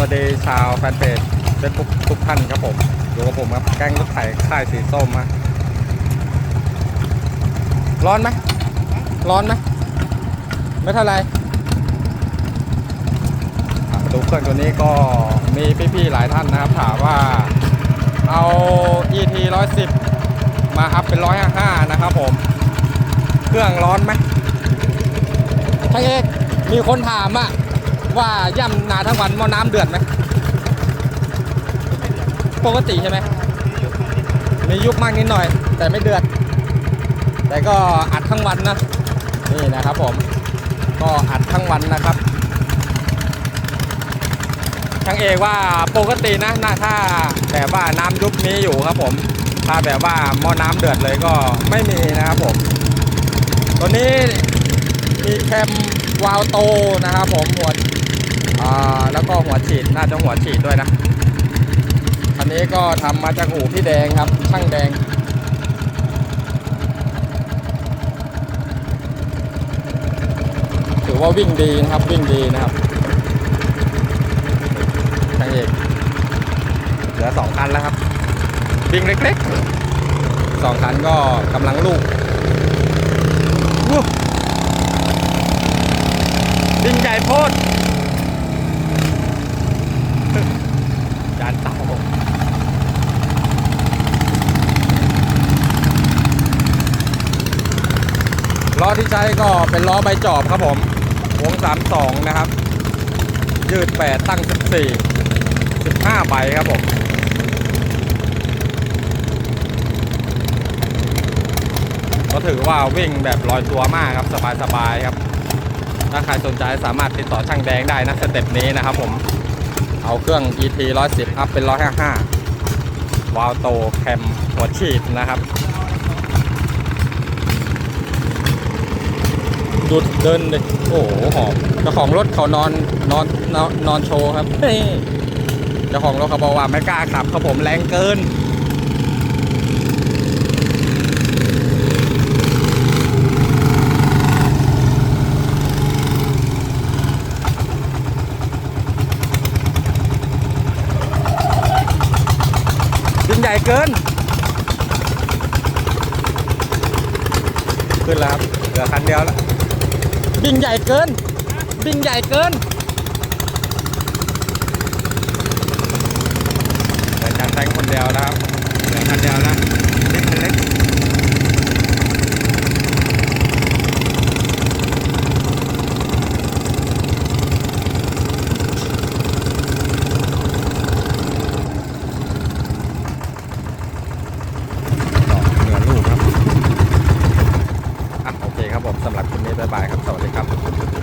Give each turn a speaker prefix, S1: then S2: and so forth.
S1: วัสดีชาวแฟนเพจเฟซบุ๊กทุกท่านครับผมอยู่กับผมครับแก๊งรถไถค่ายสีส้มมาร้อนไหมร้อนไหมไม่เท่าไหร่ดูเครื่องตัวนี้ก็มีพี่ๆหลายท่านนะครับ ถามว่า เอา ET 110 มาอัพเป็น 155 นะครับผม เครื่องร้อนไหมช่างเอกมีคนถามอะ ว่าย่ำนาทั้งวันม้อน้ำเดือดไหมปกติใช่ไหมมียุบมากนิดหน่อย แต่ไม่เดือด แต่ก็อัดทั้งวันนะนี่นะครับผมก็อัดทั้งวันนะครับช่างเอกว่าปกตินะนะถ้าแบบว่าน้ำยุบมีอยู่ครับผม ถ้าแบบว่าหม้อน้ำเดือดเลยก็ไม่มีนะครับผม ตัวนี้มีแคม วาลโตนะครับผมหัวอ่าแล้วก็หัวฉีดน่าจะหัวฉีดด้วยนะอันนี้ก็ทำมาจากอู่พี่แดงครับ ช่างแดง ถือว่าวิ่งดีนะครับวิ่งดีนะครับช่างเอกเหลือสองคันแล้วครับ วิ่งเล็กๆสองคันก็กำลังลูก วู้วิ่งใหญ่โพดจานเต่าล้อที่ใช้ก็เป็นล้อใบจอบครับผมวง 32 นะครับ ยืด 8 ตั้ง 14 15 ใบครับผมก็ถือว่าวิ่งแบบลอยตัวมากครับ สบาย ๆ ครับ ถ้าใครสนใจสามารถติดต่อช่างแดงได้นะสเต็ปนี้นะครับผม เอาเครื่อง ET 110 อัพเป็น 155 วาลโตแคมหัวฉีดนะครับดูเดินเลยโอ้โหหอมเจ้าของรถเขานอนนอนนอนนอนโชว์ครับเฮ้ยเจ้าของรถเขาบอกว่าไม่กล้าขับครับผมแรงเกิน ยิ่งใหญ่ เกิน ขึ้นแล้วครับ เหลือคันเดียวแล้วยิ่งใหญ่เกินยิ่งใหญ่เกินเหลือจานแทงคนเดียวแล้วครับเหลือคันเดียวแล้วนิดเล็กดอกเหนือลูกครับ อะโอเคครับผมสำห รับคลิปนี้บ๊ายบายครับ สวัสดีครับ